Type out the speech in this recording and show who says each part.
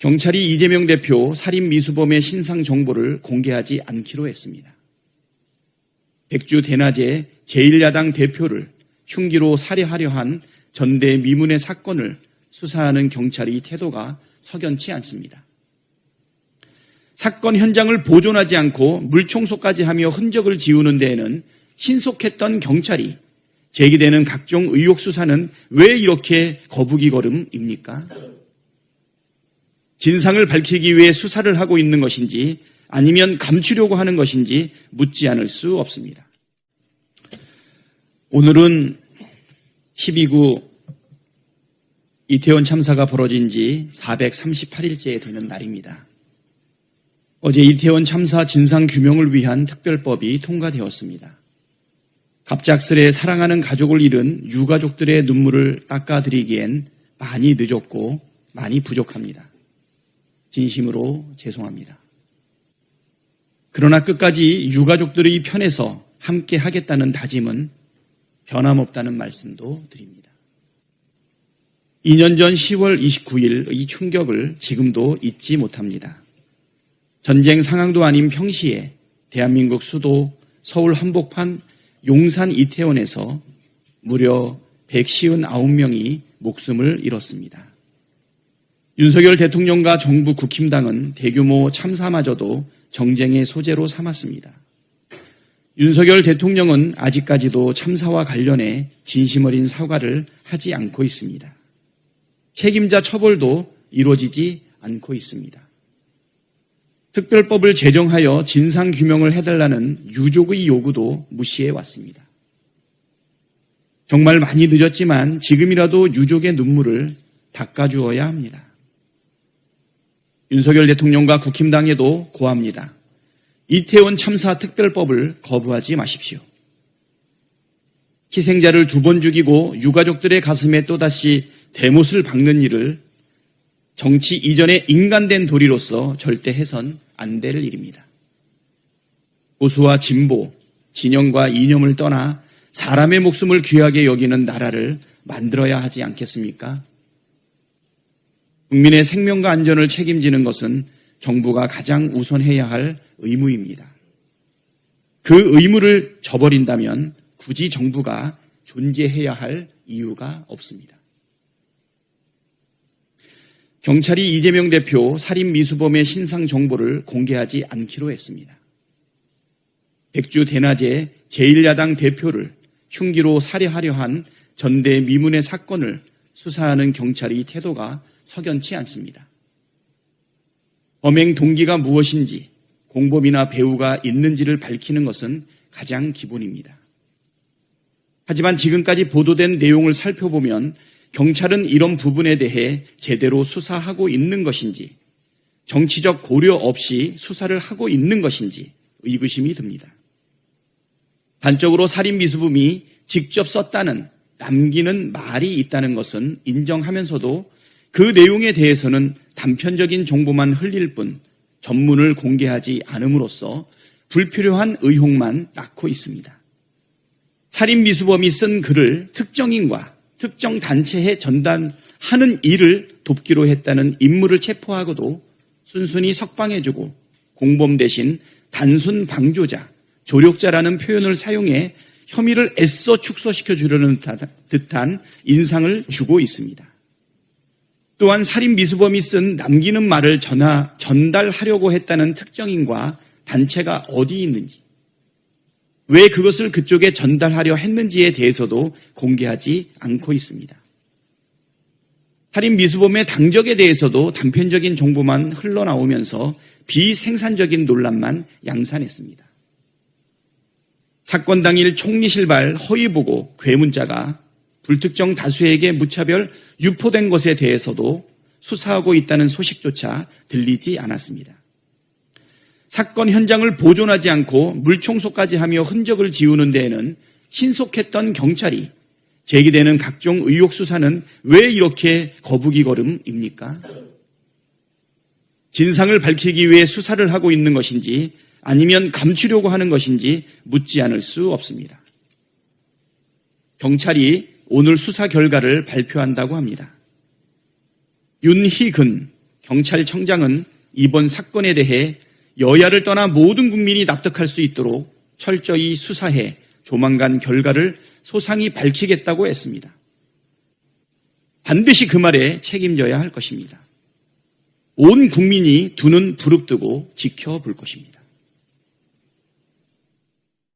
Speaker 1: 경찰이 이재명 대표 살인 미수범의 신상 정보를 공개하지 않기로 했습니다. 백주 대낮에 제1야당 대표를 흉기로 살해하려 한 전대 미문의 사건을 수사하는 경찰의 태도가 석연치 않습니다. 사건 현장을 보존하지 않고 물청소까지 하며 흔적을 지우는 데에는 신속했던 경찰이 제기되는 각종 의혹 수사는 왜 이렇게 거북이 걸음입니까? 진상을 밝히기 위해 수사를 하고 있는 것인지 아니면 감추려고 하는 것인지 묻지 않을 수 없습니다. 오늘은 12구 이태원 참사가 벌어진 지 438일째 되는 날입니다. 어제 이태원 참사 진상 규명을 위한 특별법이 통과되었습니다. 갑작스레 사랑하는 가족을 잃은 유가족들의 눈물을 닦아드리기엔 많이 늦었고 많이 부족합니다. 진심으로 죄송합니다. 그러나 끝까지 유가족들의 편에서 함께 하겠다는 다짐은 변함없다는 말씀도 드립니다. 2년 전 10월 29일 이 충격을 지금도 잊지 못합니다. 전쟁 상황도 아닌 평시에 대한민국 수도 서울 한복판 용산 이태원에서 무려 159명이 목숨을 잃었습니다. 윤석열 대통령과 정부 국힘당은 대규모 참사마저도 정쟁의 소재로 삼았습니다. 윤석열 대통령은 아직까지도 참사와 관련해 진심 어린 사과를 하지 않고 있습니다. 책임자 처벌도 이루어지지 않고 있습니다. 특별법을 제정하여 진상 규명을 해달라는 유족의 요구도 무시해 왔습니다. 정말 많이 늦었지만 지금이라도 유족의 눈물을 닦아주어야 합니다. 윤석열 대통령과 국힘당에도 고합니다. 이태원 참사 특별법을 거부하지 마십시오. 희생자를 두 번 죽이고 유가족들의 가슴에 또다시 대못을 박는 일을 정치 이전의 인간된 도리로서 절대 해선 안 될 일입니다. 보수와 진보, 진영과 이념을 떠나 사람의 목숨을 귀하게 여기는 나라를 만들어야 하지 않겠습니까? 국민의 생명과 안전을 책임지는 것은 정부가 가장 우선해야 할 의무입니다. 그 의무를 저버린다면 굳이 정부가 존재해야 할 이유가 없습니다. 경찰이 이재명 대표 살인 미수범의 신상 정보를 공개하지 않기로 했습니다. 백주 대낮에 제1야당 대표를 흉기로 살해하려 한 전대 미문의 사건을 수사하는 경찰의 태도가 석연치 않습니다. 범행 동기가 무엇인지 공범이나 배우가 있는지를 밝히는 것은 가장 기본입니다. 하지만 지금까지 보도된 내용을 살펴보면 경찰은 이런 부분에 대해 제대로 수사하고 있는 것인지 정치적 고려 없이 수사를 하고 있는 것인지 의구심이 듭니다. 단적으로 살인 미수범이 직접 썼다는 남기는 말이 있다는 것은 인정하면서도 그 내용에 대해서는 단편적인 정보만 흘릴 뿐 전문을 공개하지 않음으로써 불필요한 의혹만 낳고 있습니다. 살인 미수범이 쓴 글을 특정인과 특정 단체에 전단하는 일을 돕기로 했다는 인물을 체포하고도 순순히 석방해주고 공범 대신 단순 방조자, 조력자라는 표현을 사용해 혐의를 애써 축소시켜 주려는 듯한 인상을 주고 있습니다. 또한 살인 미수범이 쓴 남기는 말을 전하, 전달하려고 했다는 특정인과 단체가 어디 있는지, 왜 그것을 그쪽에 전달하려 했는지에 대해서도 공개하지 않고 있습니다. 살인 미수범의 당적에 대해서도 단편적인 정보만 흘러나오면서 비생산적인 논란만 양산했습니다. 사건 당일 총리실발 허위 보고 괴문자가 불특정 다수에게 무차별 유포된 것에 대해서도 수사하고 있다는 소식조차 들리지 않았습니다. 사건 현장을 보존하지 않고 물청소까지 하며 흔적을 지우는 데에는 신속했던 경찰이 제기되는 각종 의혹 수사는 왜 이렇게 거북이 걸음입니까? 진상을 밝히기 위해 수사를 하고 있는 것인지 아니면 감추려고 하는 것인지 묻지 않을 수 없습니다. 경찰이 오늘 수사 결과를 발표한다고 합니다. 윤희근 경찰청장은 이번 사건에 대해 여야를 떠나 모든 국민이 납득할 수 있도록 철저히 수사해 조만간 결과를 소상히 밝히겠다고 했습니다. 반드시 그 말에 책임져야 할 것입니다. 온 국민이 두 눈 부릅뜨고 지켜볼 것입니다.